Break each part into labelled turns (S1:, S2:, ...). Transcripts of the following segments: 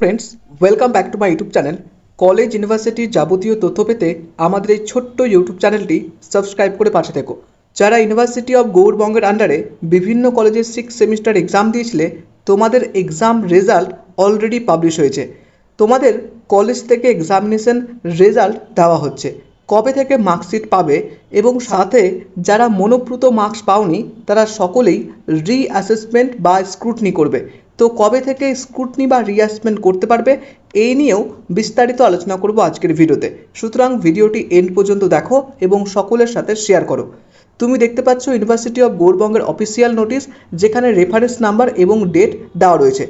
S1: Friends welcome back to my YouTube channel college ইউনিভার্সিটির যাবতীয় তথ্য পেতে আমাদের এই ছোট্ট ইউটিউব চ্যানেলটি সাবস্ক্রাইব করে পাশে থেকো। যারা ইউনিভার্সিটি অফ গৌরবঙ্গের আন্ডারে বিভিন্ন কলেজের সিক্স সেমিস্টার এক্সাম দিয়েছিলে, তোমাদের এক্সাম রেজাল্ট অলরেডি পাবলিশ হয়েছে। তোমাদের কলেজ থেকে এক্সামিনেশন রেজাল্ট দেওয়া হচ্ছে। কবে থেকে মার্কশিট পাবে এবং সাথে যারা মনোপ্রুত মার্কস পাওনি, তারা সকলেই রি অ্যাসেসমেন্ট বা স্ক্রুটনি করবে। তো কবে থেকে স্ক্রুটনি বা রিয়াসমেন্ট করতে পারবে এই নিয়েও বিস্তারিত আলোচনা করব আজকের ভিডিওতে। সুতরাং ভিডিওটি এন্ড পর্যন্ত দেখো এবং সকলের সাথে শেয়ার করো। তুমি দেখতে পাচ্ছ ইউনিভার্সিটি অফ গৌরবঙ্গের অফিসিয়াল নোটিশ যেখানে রেফারেন্স নাম্বার এবং ডেট দেওয়া রয়েছে।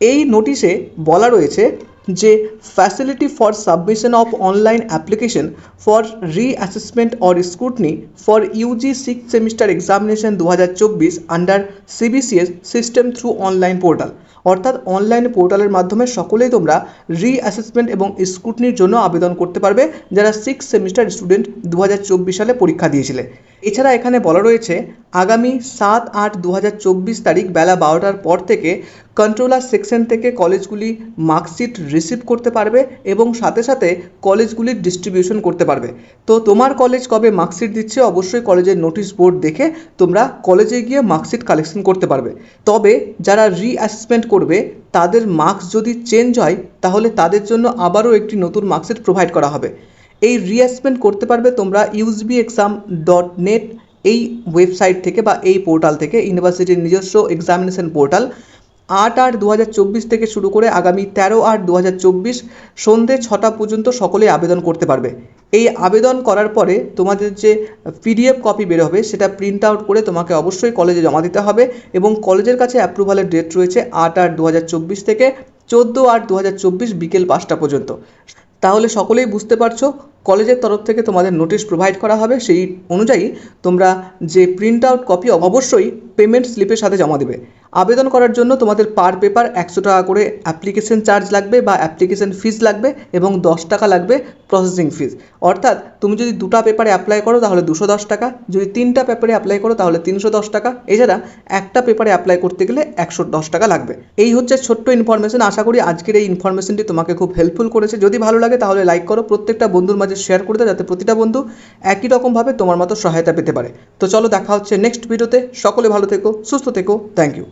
S1: এই নোটিশে বলা রয়েছে যে facility for submission of online application for reassessment or scrutiny for UG six semester examination দু হাজার চব্বিশ under CBCS system through online portal অর্থাৎ অনলাইন পোর্টালের মাধ্যমে সকলেই তোমরা রিঅ্যাসেসমেন্ট এবং স্ক্রুটনির জন্য আবেদন করতে পারবে যারা সিক্স সেমিস্টার স্টুডেন্ট দু হাজার চব্বিশ সালে পরীক্ষা দিয়েছিলে। এছাড়া এখানে বলা রয়েছে, আগামী সাত আট দু তারিখ বেলা বারোটার পর থেকে কন্ট্রোলার সেকশন থেকে কলেজগুলি মার্কশিট রিসিভ করতে পারবে এবং সাথে সাথে কলেজগুলির ডিস্ট্রিবিউশন করতে পারবে। তো তোমার কলেজ কবে মার্কশিট দিচ্ছে অবশ্যই কলেজের নোটিশ বোর্ড দেখে তোমরা কলেজে গিয়ে মার্কশিট কালেকশন করতে পারবে। তবে যারা রিঅ্যাসেসমেন্ট করবে, তাদের মার্কস যদি চেঞ্জ হয়, তাহলে তাদের জন্য আবারও একটি নতুন মার্কশিট প্রোভাইড করা হবে। এই রিঅ্যাসেসমেন্ট করতে পারবে তোমরা ইউজবি এক্সাম ডট নেট এই ওয়েবসাইট থেকে বা এই পোর্টাল থেকে ইউনিভার্সিটির নিজস্ব এক্সামিনেশন পোর্টাল আট আট দু থেকে শুরু করে আগামী তেরো আট দু সন্ধ্যে ছটা পর্যন্ত সকলেই আবেদন করতে পারবে। এই আবেদন করার পরে তোমাদের যে পিডিএফ কপি বের হবে, সেটা প্রিন্ট আউট করে তোমাকে অবশ্যই কলেজে জমা দিতে হবে এবং কলেজের কাছে অ্যাপ্রুভালের ডেট রয়েছে আট আট দু থেকে চোদ্দ আট দু বিকেল পাঁচটা পর্যন্ত। তাহলে সকলেই বুঝতে পারছ কলেজের তরফ থেকে তোমাদের নোটিশ প্রোভাইড করা হবে। সেই অনুযায়ী তোমরা যে প্রিন্ট আউট কপি অবশ্যই পেমেন্ট স্লিপের সাথে জমা দেবে। আবেদন করার জন্য তোমাদের পার পেপার একশো টাকা করে অ্যাপ্লিকেশন চার্জ লাগবে বা অ্যাপ্লিকেশন ফিস লাগবে এবং দশ টাকা লাগবে প্রসেসিং ফিস অর্থাৎ তুমি যদি দুটো পেপারে অ্যাপ্লাই করো তাহলে দুশো দশ টাকা, যদি তিনটা পেপারে অ্যাপ্লাই করো তাহলে তিনশো দশ টাকা। এছাড়া একটা পেপারে অ্যাপ্লাই করতে গেলে একশো দশ টাকা লাগবে। এই হচ্ছে ছোট্ট ইনফরমেশন আশা করি আজকের এই ইনফরমেশনটি তোমাকে খুব হেল্পফুল করেছে। যদি ভালো লাগে তাহলে লাইক করো। প্রত্যেকটা বন্ধুর মাঝে শেয়ার করে দাও, যাতে প্রতিটা বন্ধু একই রকমভাবে তোমার মতো সহায়তা পেতে পারে। তো চলো দেখা হচ্ছে নেক্সট ভিডিওতে সকলে ভালো থেকো, সুস্থ থেকো। Thank you